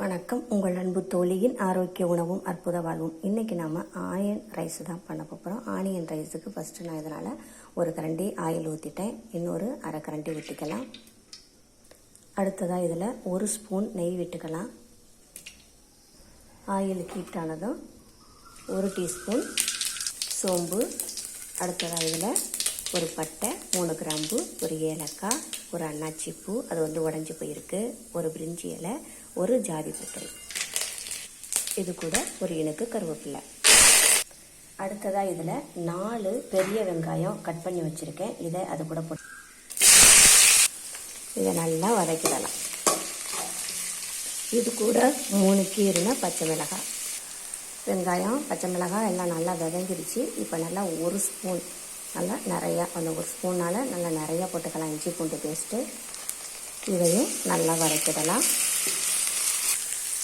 வணக்கம். உங்கள் அன்பு தோழியின் ஆரோக்கிய உணவும் அற்புத வாழ்வும். இன்றைக்கி நாம் ஆனியன் ரைஸ் தான் பண்ண போகிறோம் ஆனியன் ரைஸுக்கு ஃபஸ்ட்டு நான் இதனால் ஒரு கரண்டி ஆயில் ஊற்றிட்டேன் இன்னொரு அரை கரண்டி ஊற்றிக்கலாம் அடுத்ததாக இதில் ஒரு ஸ்பூன் நெய் விட்டுக்கலாம். ஆயில் ஹீட் ஆனதும் ஒரு டீஸ்பூன் சோம்பு. அடுத்ததாக இதில் ஒரு பட்டை மூணு கிராம்பு ஒரு ஏலக்காய் ஒரு அன்னாச்சி பூ அது வந்து உடஞ்சி போயிருக்கு. ஒரு பிரிஞ்சி இலை ஒரு ஜாதி பத்திரி இது கூட ஒரு இனுக்கு கருவேப்பிலை. அடுத்ததாக இதில் நாலு பெரிய வெங்காயம் கட் பண்ணி வச்சுருக்கேன். இதை அது கூட போட்டு இதை நல்லா வதக்கிடலாம். இது கூட மூணு கீரைனா பச்சை மிளகாய். வெங்காயம் பச்சை மிளகாய் எல்லாம் நல்லா விதங்கிடுச்சு இப்போ நல்லா ஒரு ஸ்பூன் நல்லா நிறையா அந்த ஒரு ஸ்பூனால் நல்லா நிறையா போட்டுக்கலாம். இஞ்சி பூண்டு பேஸ்ட்டு இதையும் நல்லா வதக்கிடலாம்.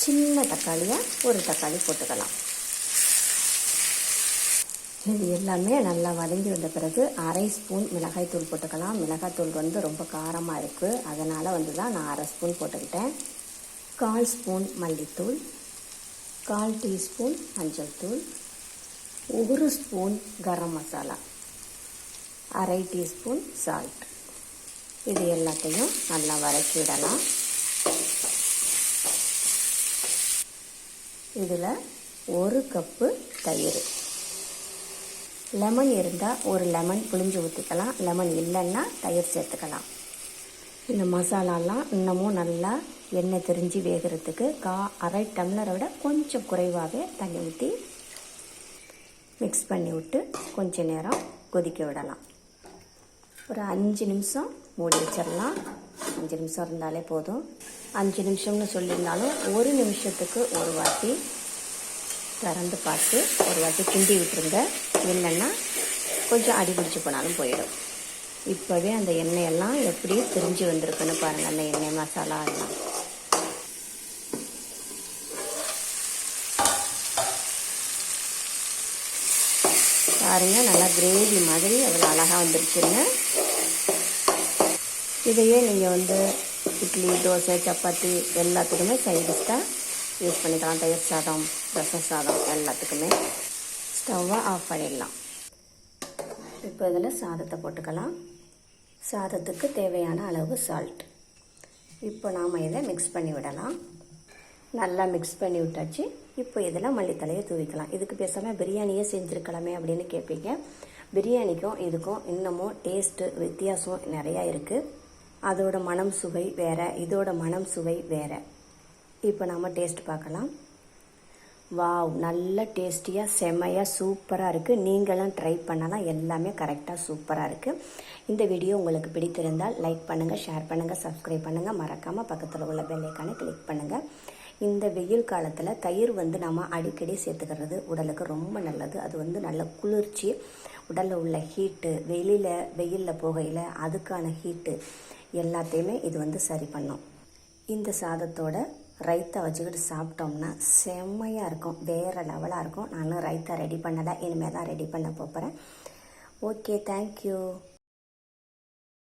சின்ன தக்காளியாக ஒரு தக்காளி போட்டுக்கலாம். இது எல்லாமே நல்லா வதங்கி வந்த பிறகு அரை ஸ்பூன் மிளகாய்த்தூள் போட்டுக்கலாம். மிளகாய் தூள் வந்து ரொம்ப காரமாக இருக்குது அதனால் வந்து தான் நான் அரை ஸ்பூன் போட்டுக்கிட்டேன். கால் ஸ்பூன் மல்லித்தூள். கால் டீஸ்பூன் மஞ்சள் தூள். ஒரு ஸ்பூன் கரம் மசாலா. அரை டீஸ்பூன் சால்ட் இது எல்லாத்தையும் நல்லா வதக்கிடலாம் இதில் ஒரு கப்பு தயிர். லெமன் இருந்தால் ஒரு லெமன் புளிஞ்சு ஊற்றிக்கலாம் லெமன் இல்லைன்னா தயிர் சேர்த்துக்கலாம். இந்த மசாலாலாம் இன்னமும் நல்லா எண்ணெய் தெரிஞ்சு வேகிறதுக்கு கா அரை டம்ளரை விட கொஞ்சம் குறைவாகவே தண்ணி ஊற்றி மிக்ஸ் பண்ணி விட்டு கொஞ்ச நேரம் கொதிக்க விடலாம். ஒரு அஞ்சு நிமிஷம் மூடி வச்சிடலாம். அஞ்சு நிமிஷம் இருந்தாலே போதும். அஞ்சு நிமிஷம்னு சொல்லியிருந்தாலும் ஒரு நிமிஷத்துக்கு ஒரு வாட்டி திறந்து பார்த்து ஒரு வாட்டி கிண்டி விட்டுருங்க. இல்லைன்னா கொஞ்சம் அடி பிடிச்சி போனாலும் போயிடும். இப்போவே அந்த எண்ணெயெல்லாம் எப்படி பிரிஞ்சு வந்திருக்குன்னு பாருங்கள் அந்த எண்ணெய் மசாலா எல்லாம். பாருங்கள் நல்லா கிரேவி மாதிரி அதில் அழகாக வந்துருச்சுங்க இதையே நீங்கள் வந்து இட்லி தோசை சப்பாத்தி எல்லாத்துக்குமே சைடிஷ்டாக யூஸ் பண்ணிக்கலாம். தயிர் சாதம் ரசம் சாதம் எல்லாத்துக்குமே. ஸ்டவ்வை ஆஃப் பண்ணிடலாம். இப்போ இதில் சாதத்தை போட்டுக்கலாம். சாதத்துக்கு தேவையான அளவு சால்ட் இப்போ நாம் இதை மிக்ஸ் பண்ணி விடலாம். நல்லா மிக்ஸ் பண்ணி விட்டாச்சு. இப்போ இதில் மல்லித்தலையை தூவிக்கலாம். இதுக்கு பேசாமல் பிரியாணியே செஞ்சுருக்கலாமே அப்படின்னு கேட்பீங்க. பிரியாணிக்கும் இதுக்கும் இன்னமும் டேஸ்ட்டு வித்தியாசம் நிறையா இருக்குது அதோட மனம் சுவை வேறு இதோட மனம் சுவை வேறு. இப்போ நாம் டேஸ்ட் பார்க்கலாம். வாவ் நல்ல டேஸ்டியாக செமையாக சூப்பராக இருக்குது நீங்களும் ட்ரை பண்ணலாம். எல்லாமே கரெக்டாக சூப்பராக இருக்குது இந்த வீடியோ உங்களுக்கு பிடித்திருந்தால் லைக் பண்ணுங்கள் ஷேர் பண்ணுங்கள் சப்ஸ்கிரைப் பண்ணுங்கள் மறக்காமல் பக்கத்தில் உள்ள பெல்லைக்கான கிளிக் பண்ணுங்கள் இந்த வெயில் காலத்தில் தயிர் வந்து நம்ம அடிக்கடி சேர்த்துக்கிறது உடலுக்கு ரொம்ப நல்லது. அது வந்து நல்ல குளிர்ச்சி உடலில் உள்ள ஹீட்டு வெளியில் வெயிலில் போகையில் அதுக்கான ஹீட்டு எல்லாத்தையுமே இது வந்து சரி பண்ணும். இந்த சாதத்தோட ரைத்தா வச்சுக்கிட்டு சாப்பிட்டோம்னா செம்மையாக இருக்கும். வேறு லெவலாக இருக்கும். நானும் ரைத்தா ரெடி பண்ணலை. இனிமேல் தான் ரெடி பண்ண போகிறேன் ஓகே தேங்க்யூ